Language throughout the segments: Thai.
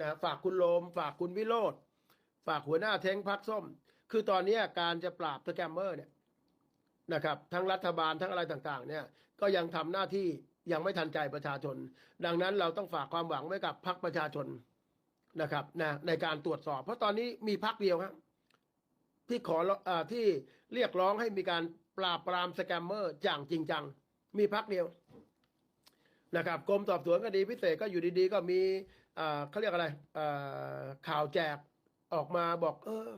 นะฝากคุณโลม ฝากคุณวิโรธฝากหัวหน้าเท้งพักส้ม คือตอนนี้การจะปราบสแกมเมอร์เนี่ยนะครับ ทั้งรัฐบาลทั้งอะไรต่างๆ เนี่ย ก็ยังทำหน้าที่ยังไม่ทันใจประชาชน ดังนั้นเราต้องฝากความหวังไว้กับพรรคประชาชนนะครับนะในการตรวจสอบ เพราะตอนนี้มีพรรคเดียวครับที่ขออที่เรียกร้องให้มีการปราบปรามสแกมเมอร์อย่างจริงจัง มีพรรคเดียว นะครับกรมสอบสวนคดีพิเศษก็อยู่ดีๆ ก็มีเขาเรียกอะไรข่าวแจกออกมาบอก เออ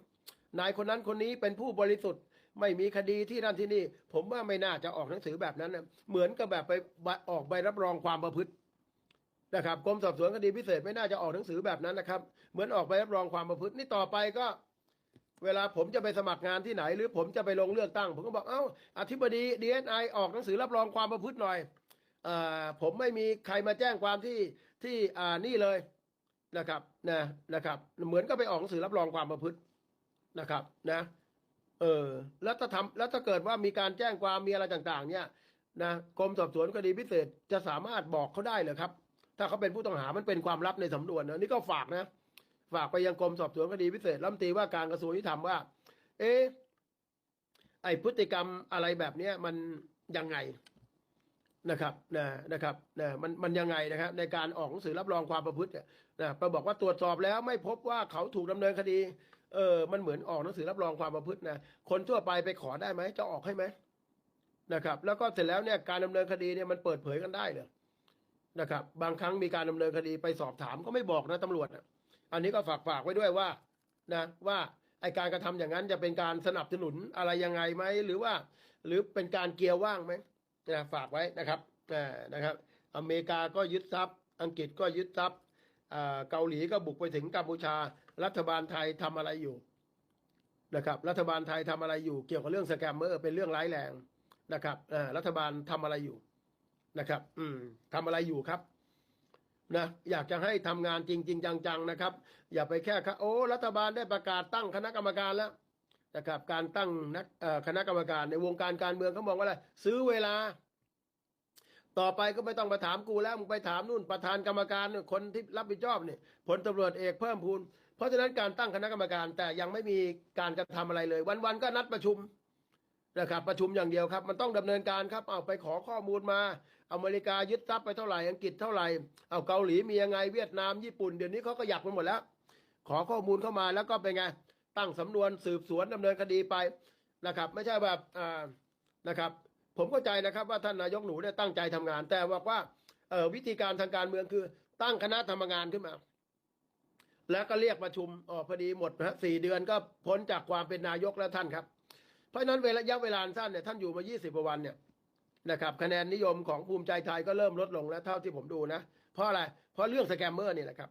นายคนนั้นคนนี้เป็นผู้บริสุทธิ์ ไม่มีคดีที่นั่นที่นี่ ผมว่าไม่น่าจะออกหนังสือแบบนั้นนะเหมือนกับแบบไปออกใบรับรองความประพฤตินะครับกรมสอบสวนคดีพิเศษไม่น่าจะออกหนังสือแบบนั้นนะครับ เหมือนออกใบรับรองความประพฤตินี่ต่อไปก็ เวลาผมจะไปสมัครงานที่ไหน หรือผมจะไปลงเลือกตั้ง ผมก็บอกเอ้าอธิบดีดีเอสไอออกหนังสือรับรองความประพฤติหน่อย ผมไม่มีใครมาแจ้งความที่ที่อ่านี่เลยนะครับนะนะครับ เหมือนก็ไปออกหนังสือรับรองความประพฤตินะครับนะเออแล้วถ้าทำแล้วถ้าเกิดว่ามีการแจ้งความมีอะไรต่างๆ เนี่ยนะกรมสอบสวนคดีพิเศษจะสามารถบอกเขาได้เหรอครับ ถ้าเขาเป็นผู้ต้องหามันเป็นความลับในสำนวนนะนี่ก็ฝากนะ ฝากไปยังกรมสอบสวนคดีพิเศษรัฐมนตรีว่าการกระทรวงยุติธรรมว่า เอ๊ไอพฤติกรรมอะไรแบบเนี้ยมันยังไง นะครับนะนะครับนะมันมันยังไงนะครับ ในการออกหนังสือรับรองความประพฤติเนี่ยนะไปบอกว่าตรวจสอบแล้วไม่พบว่าเขาถูกดำเนินคดี เออ มันเหมือนออกหนังสือรับรองความประพฤตินะคนทั่วไปไปขอได้ไหมจะออกให้ไหมนะครับ แล้วก็เสร็จแล้วเนี่ยการดำเนินคดีเนี่ยมันเปิดเผยกันได้เลยนะครับ บางครั้งมีการดำเนินคดีไปสอบถามก็ไม่บอกนะตำรวจนะอันนี้ก็ฝากฝากไว้ด้วยว่านะว่าไอการกระทำอย่างนั้นจะเป็นการสนับสนุนอะไรยังไงไหมหรือว่า หรือเป็นการเกียร์ว่างไหม นะฝากไว้นะครับนะครับ อเมริกาก็ยึดทรัพย์ อังกฤษก็ยึดทรัพย์เกาหลีก็บุกไปถึงกัมพูชา รัฐบาลไทยทำอะไรอยู่นะครับ รัฐบาลไทยทำอะไรอยู่ เกี่ยวกับเรื่องสแกมเมอร์เป็นเรื่องร้ายแรงนะครับรัฐบาลทำอะไรอยู่นะครับ อืมทำอะไรอยู่ครับนะอยากจะให้ทำงานจริง ๆ จัง ๆ นะครับ อย่าไปแค่โอ้รัฐบาลได้ประกาศตั้งคณะกรรมการแล้ว นะครับการตั้งนักคณะกรรมการในวงการการเมืองเขามองว่าอะไรซื้อเวลา ต่อไปก็ไม่ต้องมาถามกูแล้วมึงไปถามนู่นประธานกรรมการคนที่รับผิดชอบเนี่ยผลตำรวจเอกเพิ่มพูนเพราะฉะนั้นการตั้งคณะกรรมการแต่ยังไม่มีการกระทำอะไรเลย วันๆก็นัดประชุมนะครับประชุมอย่างเดียวครับ มันต้องดำเนินการครับเอาไปขอข้อมูลมา อเมริกายึดทรัพย์ไปเท่าไหร่อังกฤษเท่าไหร่เอาเกาหลีมียังไงเวียดนามญี่ปุ่นเดี๋ยวนี้เขาก็อยากไปหมดแล้ว ขอข้อมูลเข้ามาแล้วก็เป็นไง ตั้งสำนวนสืบสวนดำเนินคดีไปนะครับ ไม่ใช่แบบอ่านะครับ ผมเข้าใจนะครับว่าท่านนายกหนูเนี่ยตั้งใจทำงาน แต่บอกว่าเออวิธีการทางการเมืองคือ ตั้งคณะทำงานขึ้นมา แล้วก็เรียกประชุมอ๋อพอดีหมดนะสี่เดือนก็พ้นจากความเป็นนายกแล้วท่านครับ เพราะนั้นเวลาระยะเวลาสั้นเนี่ยท่านอยู่มา20กว่าวันเนี่ยนะครับคะแนนนิยมของภูมิใจไทยก็เริ่มลดลงแล้วเท่าที่ผมดูนะ เพราะอะไร เพราะเรื่องสแกมเมอร์นี่แหละครับ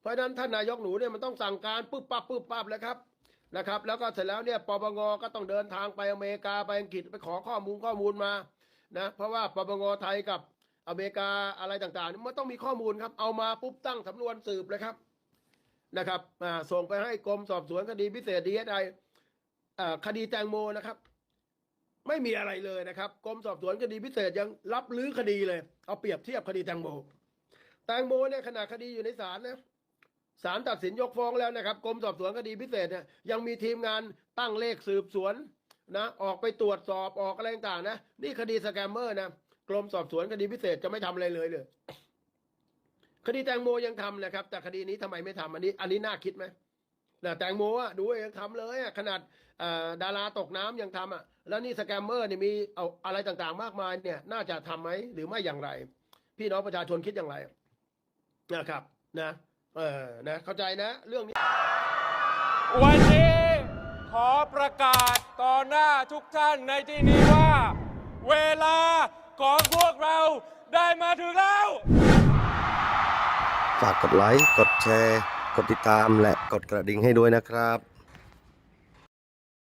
เพราะฉะนั้นท่านนายกหนูเนี่ยมันต้องสั่งการปุ๊บปั๊บปุ๊บปั๊บเลยครับนะครับ แล้วก็เสร็จแล้วเนี่ยปปงก็ต้องเดินทางไปอเมริกาไปอังกฤษไปขอข้อมูลข้อมูลมานะเพราะว่าปปงไทยกับอเมริกาอะไรต่างๆนี่มันต้องมีข้อมูลครับ เอามาปุ๊บตั้งสำนวนสืบเลยครับนะครับส่งไปให้กรมสอบสวนคดีพิเศษดีเอสไอคดีแตงโมนะครับ ไม่มีอะไรเลยนะครับกรมสอบสวนคดีพิเศษยังรับลื้อคดีเลย เอาเปรียบเทียบคดีแตงโม แตงโมเนี่ยขณะคดีอยู่ในศาลนะ ศาลตัดสินยกฟ้องแล้วนะครับกรมสอบสวนคดีพิเศษเนี่ยยังมีทีมงานตั้งเลขสืบสวนนะออกไปตรวจสอบออกอะไรต่างๆนะนี่คดีสแกมเมอร์นะกรมสอบสวนคดีพิเศษจะไม่ทำอะไรเลยเลยคดีแตงโมยังทำนะครับ แต่คดีนี้ทำไมไม่ทำอันนี้ อันนี้น่าคิดไหมนะแตงโมอะดูยังทำเลยอะขนาดดาราตกน้ำยังทำอะแล้วนี่สแกมเมอร์เนี่ยมีเอาอะไรต่างๆ มากมายเนี่ย น่าจะทำไหมหรือไม่อย่างไร พี่น้องประชาชนคิดอย่างไรนะครับ นะ เออนะเข้าใจนะ เรื่องนี้ วันนี้ขอประกาศต่อหน้าทุกท่านในที่นี้ว่า เวลาของพวกเราได้มาถึงแล้ว ฝากกดไลค์ กดแชร์ กดติดตามและกดกระดิ่งให้ด้วยนะครับ